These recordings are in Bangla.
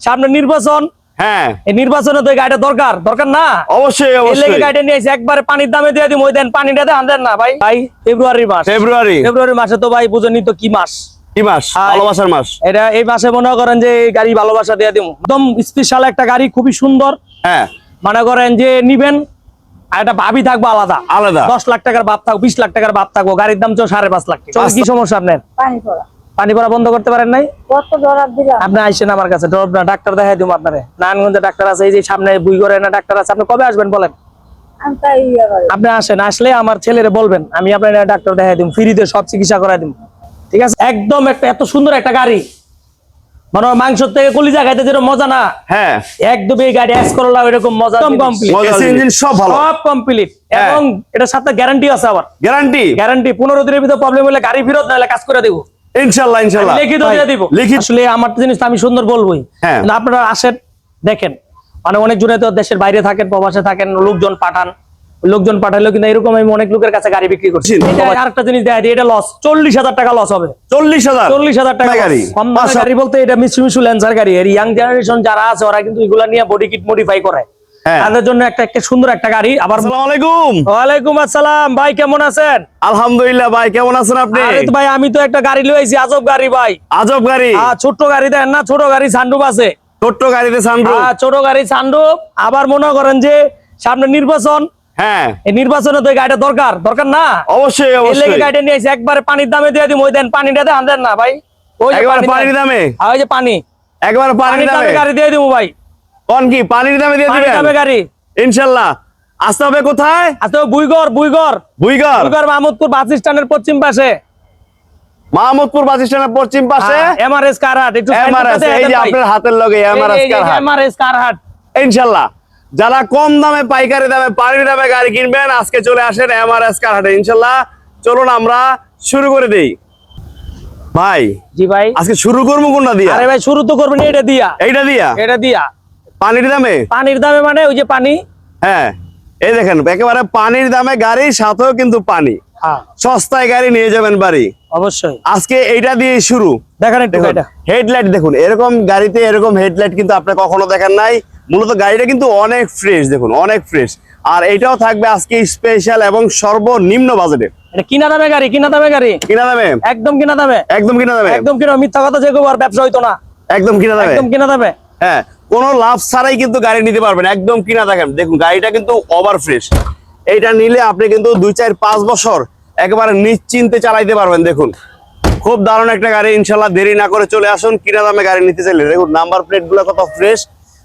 সামনে নির্বাচন। হ্যাঁ। এই নির্বাচনে তো গাড়িটা দরকার। দরকার না? অবশ্যই এই লেগে অবশ্যই। গাড়িটা নিয়ে এসে একবারে পানির দামে দিয়ে দিম। ওই দেন পানিটা দেন দেন না ভাই। ভাই ফেব্রুয়ারি মাস। ফেব্রুয়ারি। ফেব্রুয়ারি মাসে তো ভাই বুঝেনি তো কি মাস। কি মাস? ভালোবাসার মাস। এটা এই মাসে মনে করেন যে গাড়ি ভালোবাসা দিয়ে দিব একদম স্পেশাল একটা গাড়ি খুবই সুন্দর। হ্যাঁ। মনে করেন যে নিবেন আর একটা ভাবি থাকব আলাদা। আলাদা। দশ লাখ টাকার বাপ থাকব বিশ লাখ টাকার বাপ থাকব। গাড়ির দাম তো সাড়ে পাঁচ লাখ টাকা। কি সমস্যা আপনার? পানি পড়া বন্ধ করতে পারেন নাই? কত ডলার দিলাম? আপনি আইসেন আমার কাছে ডরব না ডাক্তার দেখাই দিব আপনারে। নারায়ণগঞ্জে ডাক্তার আছে এই যে সামনে বুই করে না ডাক্তার আছে আপনি কবে আসবেন বলেন? আপনি আসেন আসলে আমার ছেলেরে বলবেন আমি আপনার ডাক্তার দেখাই দিব ফ্রিতে সব চিকিৎসা করাই দিব। ঠিক আছে? একদম একটা এত সুন্দর একটা গাড়ি। মানে মাংস থেকে কলিজা খাইতে যেরকম মজা না? হ্যাঁ। একদম এই গাড়ি এস করলা এরকম মজা কমপ্লিট মজার সব ইঞ্জিন সব কমপ্লিট। এবং এটার সাথে গ্যারান্টি আছে আবার। গ্যারান্টি গ্যারান্টি পনেরো দিনের ভিতরে প্রবলেম হলে গাড়ি ফেরত নাহলে কাজ করে দেবো। ইনশাল্লাহ ইনশাল্লাহ লিখিত দিয়ে দিব। লিখিত আসলে আমার জিনিস আমি সুন্দর বলবোই। হ্যাঁ। কিন্তু আপনারা আসেন দেখেন। মানে অনেক জনে তো দেশের বাইরে থাকেন প্রবাসে থাকেন লোকজন পাঠান। লোকজন পাঠালেও কিন্তু এরকম আমি অনেক লোকের কাছে গাড়ি বিক্রি করছি। আরেকটা জিনিস দেখা এটা লস চল্লিশ হাজার টাকা লস হবে। চল্লিশ হাজার? চল্লিশ হাজার টাকা গাড়ি? গাড়ি বলতে এটা মিশু মিশু ল্যান্সার গাড়ি। এর ইয়াং জেনারেশন যারা আছে ওরা কিন্তু এগুলা নিয়ে বডি কিট মডিফাই করে। তাদের জন্য একটা একটা সুন্দর একটা গাড়ি। আবার আলাইকুম। ওয়ালাইকুম আসসালাম। ভাই কেমন আছেন? আলহামদুলিল্লাহ ভাই কেমন আছেন আপনি? ভাই আমি তো একটা গাড়ি লইছি আজব গাড়ি ভাই। আজব গাড়ি? ছোট্ট গাড়ি দেন না ছোট গাড়ি সানরুফ আছে। ছোট্ট গাড়িতে আহ, ছোট গাড়ি সানরুফ আবার মনে করেন যে সামনে নির্বাচন। হ্যাঁ। এই নির্বাচনে তো গাড়িটা দরকার। দরকার না? অবশ্যই অবশ্যই। গাড়িটা নিয়ে একবারে পানির দামে দিয়ে দিম। ওই দেন পানিটা দেন না ভাই। ওই যে একবার পানির দামে। আর ওই যে পানি। একবার পানির দামে গাড়ি দিয়ে দিব ভাই। কোন কি পানির দামে দিয়ে পানির দামে গাড়ি। ইনশাল্লাহ। আসতে হবে কোথায়? আচ্ছা বুইগর বুইগর বুইগর বুইগর মাহমুদপুর বাস স্ট্যান্ডের পশ্চিম পাশে। মাহমুদপুর বাস স্ট্যান্ডের পশ্চিম পাশে? এমআরএস কারহাট একটু এমআরএস এই যে আপনার হাতের লগে এমআরএস কার হাট। এমআরএস কারহাট ইনশাল্লাহ। যারা কম দামে পাইকারি দামে পানির দামে গাড়ি কিনবেন আজকে চলে আসেন এমআরএস কার হাটে। ইনশাল্লাহ চলুন আমরা শুরু করে দেই। ভাই জি ভাই। আজকে শুরু করব কোনটা দিয়া? আরে ভাই শুরু তো করবেন এটা দিয়া। এইটা দিয়া? এটা দিয়া। পানির দামে? পানির দামে মানে ওই যে পানি? হ্যাঁ এই দেখেন একেবারে পানির দামে গাড়ি সাথেও কিন্তু পানি। হ্যাঁ। সস্তায় গাড়ি নিয়ে যাবেন বাড়ি। অবশ্যই। আজকে এইটা দিয়ে শুরু। দেখেন হেডলাইট দেখুন এরকম গাড়িতে এরকম হেডলাইট কিন্তু আপনি কখনো দেখেন নাই। মূলত গাড়িটা কিন্তু অনেক ফ্রেশ দেখুন অনেক ফ্রেশ। আর এটাও থাকবে আজকে স্পেশাল এবং সর্বনিম্ন বাজেটে কিনা দামে গাড়ি কিনা দামে গাড়ি? কিনা দামে? একদম কিনা দামে। একদম কিনা দামে। একদম কিনা মিথ্যা কথা যে আর ব্যবসা হইতো না। একদম কিনা দামে। একদম কিনা দামে। হ্যাঁ কোনো লাভ ছাড়াই কিন্তু গাড়ি নিতে পারবেন একদম কিনা দেখেন। দেখুন গাড়িটা কিন্তু ওভার ফ্রেশ এইটা নিলে আপনি কিন্তু দুই চার পাঁচ বছর একেবারে নিশ্চিন্তে চালাইতে পারবেন দেখুন। খুব দারুণ একটা গাড়ি ইনশাল্লাহ দেরি না করে চলে আসুন কিনা দামে গাড়ি নিতে চাইলে। দেখুন নাম্বার প্লেটগুলো কত ফ্রেশ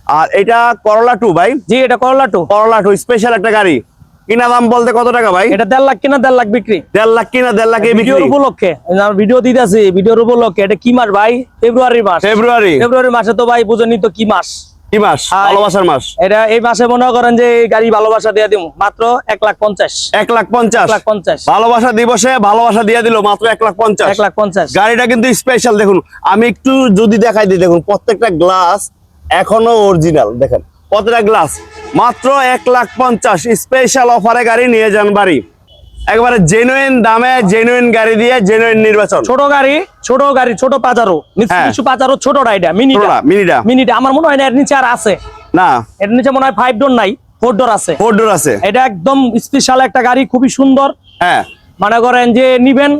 আর এটা করলা টু ভাই? জি এটা করলা টু করলা টু স্পেশাল একটা গাড়ি। কিনা দাম বলতে কত টাকা ভাই? এটা দেড় লাখ কিনা দেড় লাখ বিক্রি। দেড় লাখ কিনা দেড় লাখ ভিডিওর উপলক্ষে ভিডিও দিতেছি ভিডিওর উপলক্ষে এটা কি মাস ভাই? ফেব্রুয়ারি মাস। ফেব্রুয়ারি। ফেব্রুয়ারি মাসে তো ভাই বুঝেনি তো কি মাস। কি মাস। ভালোবাসার মাস। এটা এই মাসে মনে করেন যে গাড়ি ভালোবাসা দিয়ে দিব মাত্র এক লাখ পঞ্চাশ। এক লাখ পঞ্চাশ। লাখ পঞ্চাশ। ভালোবাসা দিবসে ভালোবাসা দিয়ে দিল মাত্র এক লাখ পঞ্চাশ। এক লাখ পঞ্চাশ। গাড়িটা কিন্তু স্পেশাল দেখুন। আমি একটু যদি দেখাই দিই দেখুন প্রত্যেকটা গ্লাস এখনও অরিজিনাল দেখেন। প্রত্যেকটা গ্লাস। মাত্র এক লাখ পঞ্চাশ। স্পেশাল অফারে গাড়ি নিয়ে যান বাড়ি। একবারে জেনুইন দামে জেনুইন গাড়ি দিয়ে জেনুইন নির্বাচন। ছোট গাড়ি ছোট গাড়ি ছোট পাজারো। হ্যাঁ। কিছু পাজারো ছোটটা এটা মিনিটা মিনিটা। মিনিটা আমার মনে হয় না এর নিচে আর আছে। না। এর নিচে মনে হয় ফাইভ ডোর নাই ফোর ডোর আছে। ফোর ডোর আছে। এটা একদম স্পেশাল একটা গাড়ি খুবই সুন্দর। হ্যাঁ। মনে করেন যে নিবেন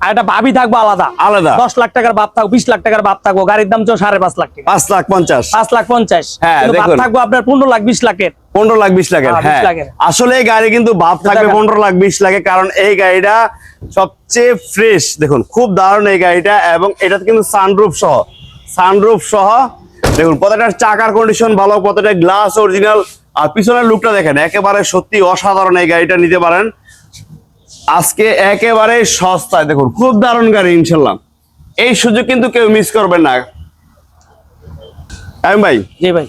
আর একটা ভাবি থাকব আলাদা। আলাদা? দশ লাখ টাকার বাপ থাকব বিশ লাখ টাকার বাপ থাকব গাড়ির দাম তো সাড়ে পাঁচ লাখ পাঁচ লাখ পঞ্চাশ। পাঁচ লাখ পঞ্চাশ। হ্যাঁ, বাপ। থাকব আপনার পনেরো লাখ বিশ লাখের। পনেরো লাখ বিশ লাখের হ্যাঁ, 20 হ্যাঁ। আসলে এই গাড়ি কিন্তু ভাব থাকবে পনেরো লাখ বিশ লাখে কারণ এই গাড়িটা সবচেয়ে ফ্রেশ। দেখুন খুব দারুণ এই গাড়িটা এবং এটা কিন্তু সানরুফ সহ সানরুফ সহ দেখুন প্রত্যেকটা চাকার কন্ডিশন ভালো প্রত্যেকটা গ্লাস অরিজিনাল আর পিছনের লুকটা দেখেন একেবারে সত্যি অসাধারণ এই গাড়িটা নিতে পারেন। আজকে একেবারে সস্তায় দেখুন খুব দারুণ গাড়ি ইনশাল্লাহ এই সুযোগ কিন্তু কেউ মিস করবেন না। আমি ভাই? জি ভাই।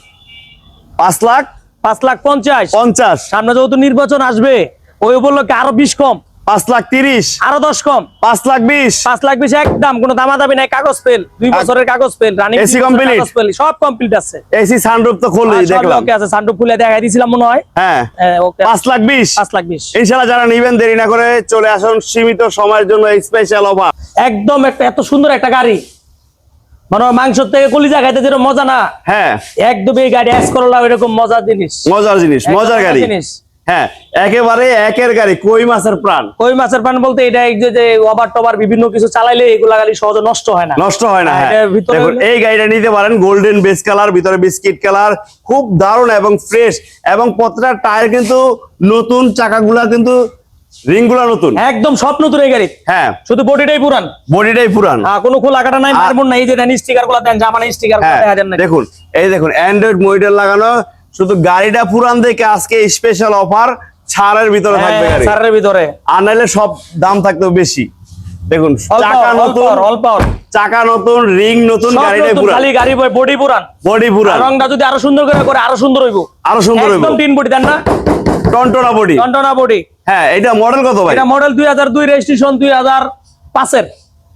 পাঁচ লাখ? পাঁচ লাখ পঞ্চাশ। পঞ্চাশ। সামনে যেহেতু নির্বাচন আসবে ওই উপলক্ষে আরও বিশ কম। পাঁচ লাখ তিরিশ। আরও দশ কম। পাঁচ লাখ বিশ। পাঁচ লাখ বিশ একদম কোনো দামাদামি নাই কাগজ পেল দুই বছরের কাগজ পেল রানিং AC complete? সব কমপ্লিট আছে। এসি সানরুফ তো সবই দেখলাম। ওকে আছে সান্ডু ফুলে দেখাই দিয়েছিলাম মনে হয়। হ্যাঁ। হ্যাঁ, ওকে পাঁচ লাখ বিশ। পাঁচ লাখ বিশ। যারা নিবেন দেরি না করে চলে আসুন সীমিত সময়ের জন্য স্পেশাল অফার একদম একটা এত সুন্দর একটা গাড়ি। মানে মাংস থেকে কলিজা খাইতে যেরকম মজা না হ্যাঁ। একদম এই গাড়ি এস করলাম এরকম মজার জিনিস। মজার জিনিস মজার গাড়ি। জিনিস। হ্যাঁ একেবারে একের গাড়ি কই মাছের প্রাণ? কই মাছের পান বলতে এটা এই যে- ওভার টভার বিভিন্ন কিছু চালাইলে এগুলা গাড়ি সহজে নষ্ট হয় না। নষ্ট হয় না হ্যাঁ দেখুন এই গাড়িটা নিতে পারেন গোল্ডেন বেস কালার ভিতরে বিস্কিট কালার খুব দারুণ এবং ফ্রেশ এবং প্রত্যেকটা টায়ার কিন্তু নতুন চাকাগুলা কিন্তু রিংগুলা নতুন। একদম সব নতুন এই গাড়ি। হ্যাঁ। শুধু বডিটাই পুরান। বডিটাই পুরান। হ্যাঁ কোনো খোলা কাটা নাই মারবো না এই যে স্টিকারগুলা দেন জামানা স্টিকার হ্যাঁ দেখুন এই দেখুন অ্যান্ড্রয়েড মনিটর লাগানো শুধু গাড়িটা পুরান দেখে আজকে স্পেশাল অফার ছাড়ের ভিতরে থাকবে গাড়ি। সারের ভিতরে। আর নাইলে সব দাম থাকতো বেশি। দেখুন চাকা নতুন অল্প চাকা নতুন রিং নতুন সব গাড়িটাই পুরান। খালি গাড়ি বডি পুরান। বডি পুরান। রংটা যদি আরও সুন্দর করে করে আরও সুন্দর হইব। আরও সুন্দর হইব। একদম তিন বডি দেন না? টনটনা বডি। টন্টনা বডি। হ্যাঁ এটা মডেল কত ভাই? এটা মডেল দুই হাজার দুই রেজিস্ট্রেশন দুই হাজার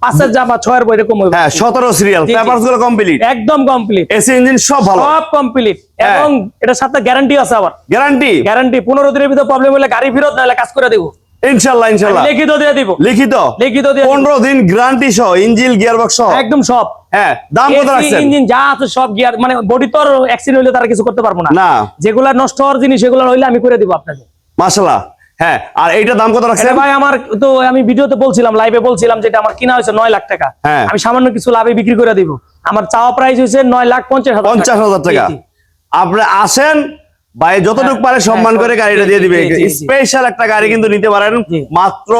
পাঁচের বা ছয়ের বই এরকম হ্যাঁ সতেরো সিরিয়াল। পেপারসগুলো কমপ্লিট একদম কমপ্লিট এসি ইঞ্জিন সব ভালো। সব কমপ্লিট হ্যাঁ। এবং এটার সাথে গ্যারান্টি আছে আবার। গ্যারান্টি গ্যারান্টি পনেরো দিনের ভিতরে প্রবলেম হলে গাড়ি ফেরত নাহলে কাজ করে দেবো। ইনশাল্লাহ ইনশাল্লাহ। লিখিত দিয়ে দিব। লিখিত? লিখিত দিয়ে দিব। পনেরো দিন গ্যারান্টি সহ ইঞ্জিল গিয়ারবক্স সহ? একদম সব। হ্যাঁ দাম কত রাখছেন? ইঞ্জিন যা আছে সব গিয়ার মানে বডি তো অ্যাক্সিডেন্ট হইলে তারা কিছু করতে পারব না। না। যেগুলা নষ্ট হওয়ার জিনিস সেগুলো হইলে আমি করে দিব আপনাকে। মাশাল্লাহ। হ্যাঁ আর এইটা দাম কত রাখছেন? ভাই আমার তো আমি ভিডিওতে বলছিলাম লাইভে বলছিলাম যেটা আমার কিনা হয়েছে নয় লাখ টাকা। হ্যাঁ। আমি সামান্য কিছু লাভে বিক্রি করে দিব। আমার চাওয়া প্রাইস হয়েছে নয় লাখ পঞ্চাশ হাজার পঞ্চাশ হাজার টাকা। আপনি আসেন ভাই যতটুকু হ্যাঁ, পারে সম্মান হ্যাঁ, করে গাড়িটা দিয়ে দিবে। স্পেশাল একটা গাড়ি কিন্তু নিতে পারেন মাত্র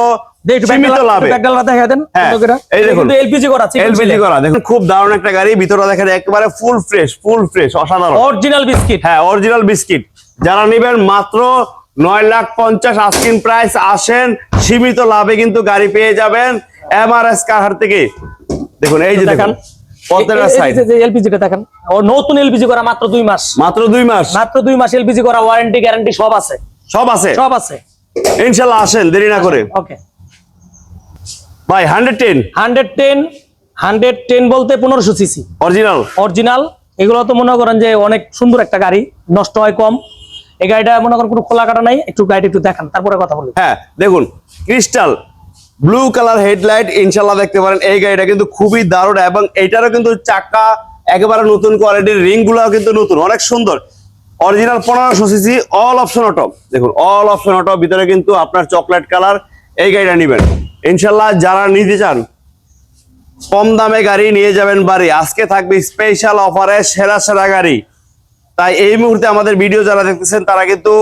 খুব দারুণ একটা গাড়ি ভিতরে দেখেন একেবারে ফুল ফ্রেশ ফুল ফ্রেশ অসাধারণ। অরিজিনাল বিস্কিট হ্যাঁ অরিজিনাল বিস্কিট যারা নিবেন মাত্র নয় লাখ পঞ্চাশ আস্কিন প্রাইস আসেন সীমিত লাভে কিন্তু গাড়ি পেয়ে যাবেন। এমআরএস কারহার থেকে। দেখুন এই যে দেখুন। এলপিজিটা দেখেন। নতুন এলপিজি করা মাত্র দুই মাস। মাত্র দুই মাস। মাত্র দুই মাস এলপিজি করা ওয়ারেন্টি গ্যারান্টি সব আছে। সব আছে? সব আছে। ইনশাল্লাহ আসেন দেরি না করে। ওকে। ভাই hundred ten hundred ten hundred ten বলতে পনেরোশো সিসি অরিজিনাল অরিজিনাল এগুলো তো মনে করেন যে অনেক সুন্দর একটা গাড়ি নষ্ট হয় কম। এই গাড়িটা মনে করেন কোনো খোলা কাটা নাই, একটু গাড়িটা একটু দেখান, তারপরে কথা বলি হ্যাঁ দেখুন, ক্রিস্টাল, ব্লু কালার হেডলাইট, ইনশাল্লাহ দেখতে পারেন, এই গাড়িটা কিন্তু খুবই দারুণ এবং এটারও কিন্তু চাকা একেবারে নতুন কোয়ালিটির রিং গুলাও কিন্তু নতুন, অনেক সুন্দর। অরিজিনাল পনেরোশো সিসি অল অপশন অটো দেখুন অল অপশন অটো ভিতরে কিন্তু আপনার চকলেট কালার এই গাড়িটা নেবেন। ইনশাল্লাহ যারা নিতে চান, কম দামে গাড়ি নিয়ে যাবেন বাড়ি। আজকে থাকবে স্পেশাল অফারে সেরা সেরা গাড়ি। তাই এই মুহূর্তে আমাদের ভিডিও যারা দেখতেছেন তারা কিন্তু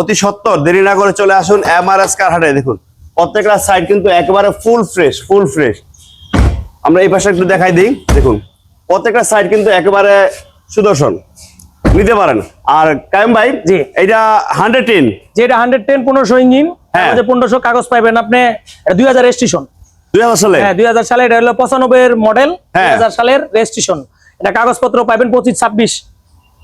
অতি সত্তর দেরি না করে চলে আসুন এমআরএস কার হাটে দেখুন। প্রত্যেকটা সাইড কিন্তু একেবারে ফুল ফ্রেশ ফুল ফ্রেশ আমরা এই পাশে একটু দেখাই দিই দেখুন। প্রত্যেকটা সাইড কিন্তু একেবারে সুদর্শন। নিতে পারেন। আর কায়েম ভাই জি। এটা হান্ড্রেড টেন যেটা হান্ড্রেড টেন পনেরোশো ইঞ্জিন হ্যাঁ। পনেরোশো কাগজ পাইবেন আপনি দুই হাজার রেজিস্ট্রেশন দুই হাজার সালে? হ্যাঁ দুই হাজার সালে এটা হলো পঁচানব্বই এর মডেল দুই হ্যাঁ। হাজার সালের রেজিস্ট্রেশন এটা কাগজপত্র পাইবেন পঁচিশ ছাব্বিশ।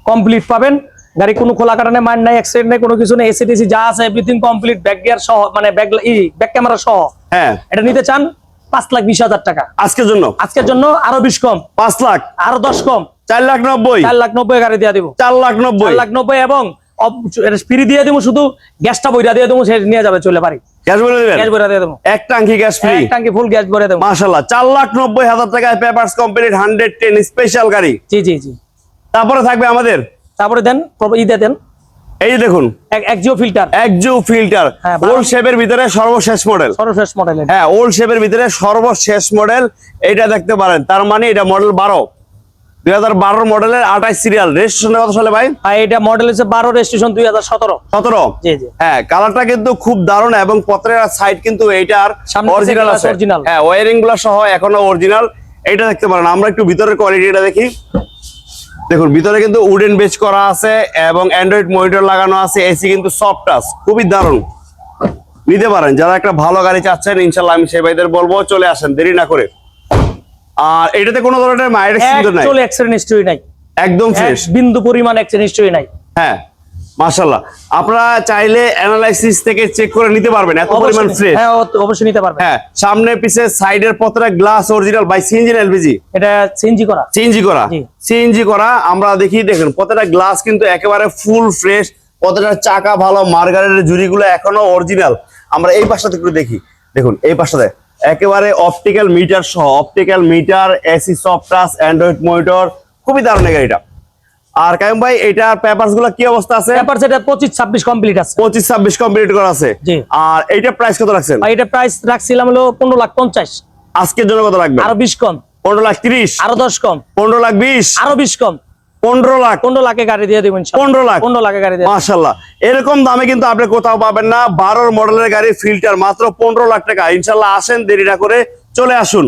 কমপ্লিট পাবেন। গাড়ি কোনো খোলা কাটানে মাইন্ড নাই অ্যাক্সিডেন্ট নেই কোনো কিছু নেই এসি টেসি যা আছে এভরিথিং কমপ্লিট ব্যাক গিয়ার সহ মানে ব্যাক ই ব্যাক ক্যামেরা সহ। হ্যাঁ। এটা নিতে চান পাঁচ লাখ বিশ হাজার টাকা। আজকের জন্য? আজকের জন্য আরও বিশ কম। পাঁচ লাখ? আরও দশ কম। চার লাখ নব্বই? চার লাখ নব্বই গাড়ি দিয়ে দিব। চার লাখ নব্বই? লাখ নব্বই এবং ফ্রি দিয়ে দিব শুধু গ্যাসটা বইটা দিয়ে দেবো সে নিয়ে যাবে চলে পারি গ্যাস দেবেন? গ্যাস দিয়ে দেবো। এক টাঙ্কি গ্যাস ফ্রি এক টাঙ্কি ফুল গ্যাস ভরে দেবো। মাশাল্লাহ চার লাখ নব্বই হাজার টাকায় papers complete hundred ten special গাড়ি। জি জি জি। তারপরে থাকবে আমাদের? তারপরে দেন ই দেন। এই যে দেখুন। ফিল্টার। ফিল্টার। হ্যাঁ, ওল্ড শেপের ভিতরে সর্বশেষ মডেল সর্বশেষ হ্যাঁ ওল্ড শেপের ভিতরে সর্বশেষ মডেল এটা দেখতে পারেন। তার মানে এটা মডেল বারো। দুই হাজার বারো মডেলের আঠাশ সিরিয়াল রেজিস্ট্রেশন কত সালে ভাই? আর এটা মডেল হচ্ছে বারো রেজিস্ট্রেশন দুই হাজার সতেরো। সতেরো? হ্যাঁ কালারটা কিন্তু খুব দারুণ এবং পত্রের সাইড কিন্তু এইটার অরিজিনাল আছে। original। হ্যাঁ ওয়ারিংগুলো সহ এখনও অরিজিনাল এটা দেখতে পারেন। আমরা একটু ভিতরের কোয়ালিটিটা দেখি। দেখুন ভিতরে কিন্তু উডেন বেচ করা আছে এবং অ্যান্ড্রয়েড মনিটর লাগানো আছে এসি কিন্তু সফট টাচ খুবই দারুণ। নিতে পারেন যারা একটা ভালো গাড়ি চাচ্ছেন ইনশাল্লাহ আমি সেই ভাইদের বলব চলে আসেন দেরি না করে। আর এটাতে কোনো ধরনের মায়ের নাই? একদম ফ্রেশ বিন্দু পরিমাণ অ্যাক্সিডেন্ট হিস্টরি নাই। হ্যাঁ। মাশাল্লাহ আপনারা চাইলে অ্যানালাইসিস থেকে চেক করে নিতে পারবেন এত পরিমাণ ফ্রেশ হ্যাঁ অবশ্যই নিতে পারবেন। হ্যাঁ সামনে পিছে সাইডের প্রত্যেকটা glass original by CNG LPG এটা সিএনজি করা। সিএনজি করা। সিএনজি করা আমরা দেখি দেখুন প্রত্যেকটা গ্লাস কিন্তু একেবারে ফুল ফ্রেশ প্রত্যেকটা চাকা ভালো মার্গারের জুড়িগুলো এখনও অরিজিনাল আমরা এই পাশটাতে একটু দেখি। দেখুন এই পাশটাতে। একেবারে অপটিক্যাল মিটার সহ optical meter AC soft touch android monitor খুবই দারুণ গাড়িটা। আর কায়ুম ভাই এটার পেপারসগুলো কি অবস্থা আছে? ব্যাপার সেটা পঁচিশ ছাব্বিশ কমপ্লিট আছে। পঁচিশ ছাব্বিশ কমপ্লিট করা আছে। আর এইটার প্রাইস কত রাখছেন? এটা প্রাইস রাখছিলাম হলো পনেরো লাখ পঞ্চাশ। আজকের জন্য কত রাখবেন? আরও বিশ কম। পনেরো লাখ তিরিশ। আরও দশ কম। পনেরো লাখ বিশ। আরও বিশ কম। পনেরো লাখ। পনেরো লাখে গাড়ি দিয়ে দেবেন পনেরো লাখ। পনেরো লাখে গাড়ি দিয়ে মাশাল্লাহ এরকম দামে কিন্তু আপনি কোথাও পাবেন না। বারোর মডেলের গাড়ি ফিল্টার মাত্র পনেরো লাখ টাকা। ইনশাল্লাহ আসেন দেরি না করে চলে আসুন।